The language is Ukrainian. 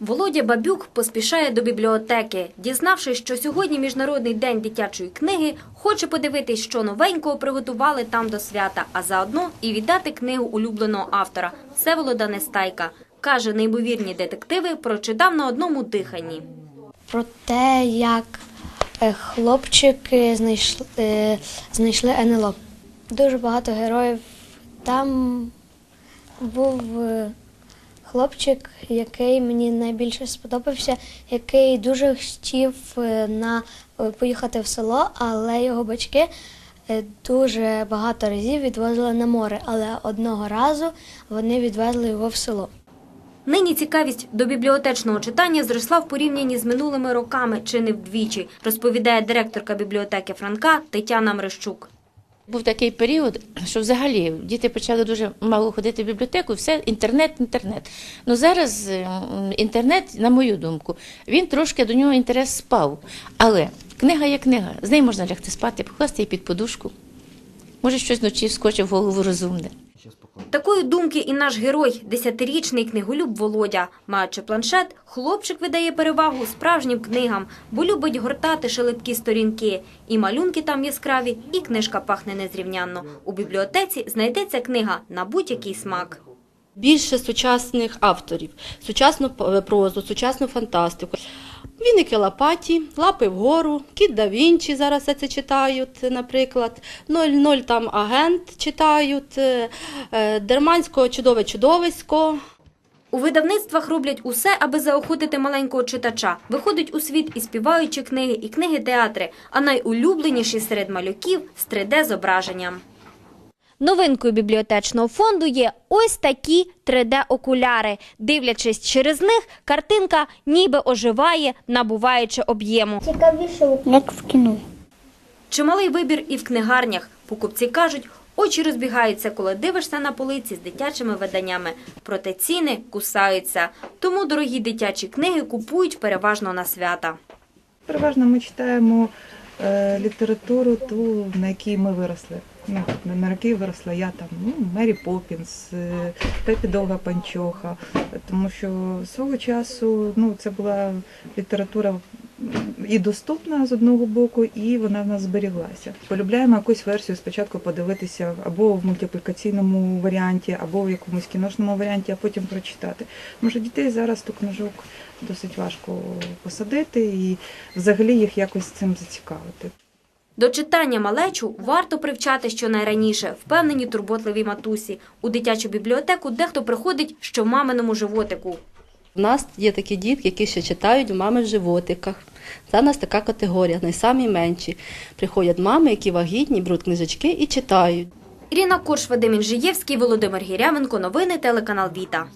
Володя Бабюк поспішає до бібліотеки. Дізнавшись, що сьогодні Міжнародний день дитячої книги, хоче подивитись, що новенького приготували там до свята, а заодно і віддати книгу улюбленого автора Всеволода Нестайка. Каже, неймовірні детективи прочитав на одному диханні. про те, як е, хлопчики знайшли, е, знайшли НЛО. Дуже багато героїв. Там був е, хлопчик, який мені найбільше сподобався, який дуже хотів е, на, е, поїхати в село, але його батьки е, дуже багато разів відвозили на море, але одного разу вони відвезли його в село. Нині цікавість до бібліотечного читання зросла в порівнянні з минулими роками чи не вдвічі, розповідає директорка бібліотеки Франка Тетяна Мрещук. Був такий період, що взагалі діти почали дуже мало ходити в бібліотеку, все інтернет, інтернет. Ну зараз е, інтернет, на мою думку, він трошки до нього інтерес спав. Але книга є книга, з нею можна лягти спати, покласти її під подушку. Може, щось вночі вскочив в голову розумне. Такої думки і наш герой, десятирічний книголюб Володя. Маючи планшет, хлопчик видає перевагу справжнім книгам, бо любить гортати шелепкі сторінки. І малюнки там яскраві, і книжка пахне незрівнянно. У бібліотеці знайдеться книга на будь-який смак. більше сучасних авторів, сучасну прозу, сучасну фантастику. Віники Лапаті, Лапи вгору, Кіт да Вінчі зараз це читають, наприклад. 00 там агент читають, е, е, Дерманського чудове чудовисько. У видавництвах роблять усе, аби заохотити маленького читача. Виходить у світ і співаючі книги, і книги-театри, а найулюбленіші серед малюків з 3D-зображенням. Новинкою бібліотечного фонду є ось такі 3D-окуляри. Дивлячись через них, картинка ніби оживає, набуваючи об'єму. Цікавіше, як в кіно. Чималий вибір і в книгарнях. Покупці кажуть, очі розбігаються, коли дивишся на полиці з дитячими виданнями. Проте ціни кусаються. Тому дорогі дитячі книги купують переважно на свята. Переважно ми читаємо літературу, ту, на якій ми виросли. Ну, на- якій виросла я там, ну, Мері Поппінс, е, Пепі Довга Панчоха. Тому що свого часу ну, це була література і доступна з одного боку, і вона в нас зберіглася. Полюбляємо якусь версію спочатку подивитися або в мультиплікаційному варіанті, або в якомусь кіношному варіанті, а потім прочитати. Може, дітей зараз до книжок досить важко посадити і взагалі їх якось цим зацікавити. До читання малечу варто привчати щонайраніше, впевнені турботливі матусі. У дитячу бібліотеку дехто приходить, що в маминому животику. У нас є такі дітки, які ще читають у мами в животиках. Це у нас така категорія, найсамі менші. Приходять мами, які вагітні, беруть книжечки і читають. Ірина Корш, Вадим Інжиєвський, Володимир Гірявенко. Новини телеканал Віта.